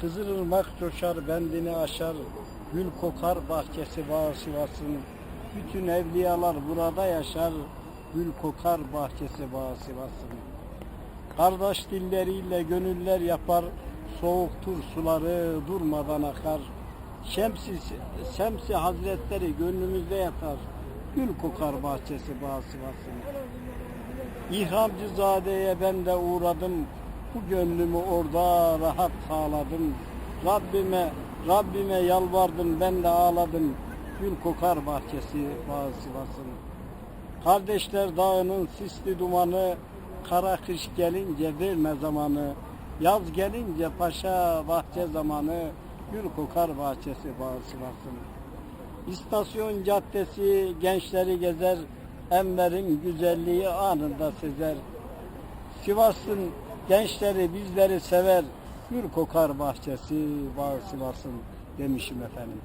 Kızılırmak coşar bendini aşar, gül kokar bahçesi bağ Sivas'ın. Bütün evliyalar burada yaşar, gül kokar bahçesi bağ Sivas'ın. Kardeş dilleriyle gönüller yapar, soğuktur suları durmadan akar. Şemsi, Şemsi Hazretleri gönlümüzde yatar, gül kokar bahçesi bağ Sivas'ın. İhramcızade'ye ben de uğradım. Bu gönlümü orada rahat sağladım. Rabbime, Rabbime yalvardım ben de ağladım. Gül kokar bahçesi Sivas'ın. Kardeşler dağının sisli dumanı, kara kış gelince verme zamanı. Yaz gelince paşa bahçe zamanı, gül kokar bahçesi Sivas'ın. İstasyon caddesi gençleri gezer, Enver'in güzelliği anında sezer. Sivas'ın gençleri bizleri sever, gül kokar bahçesi bağ Sivas'ın demişim efendim.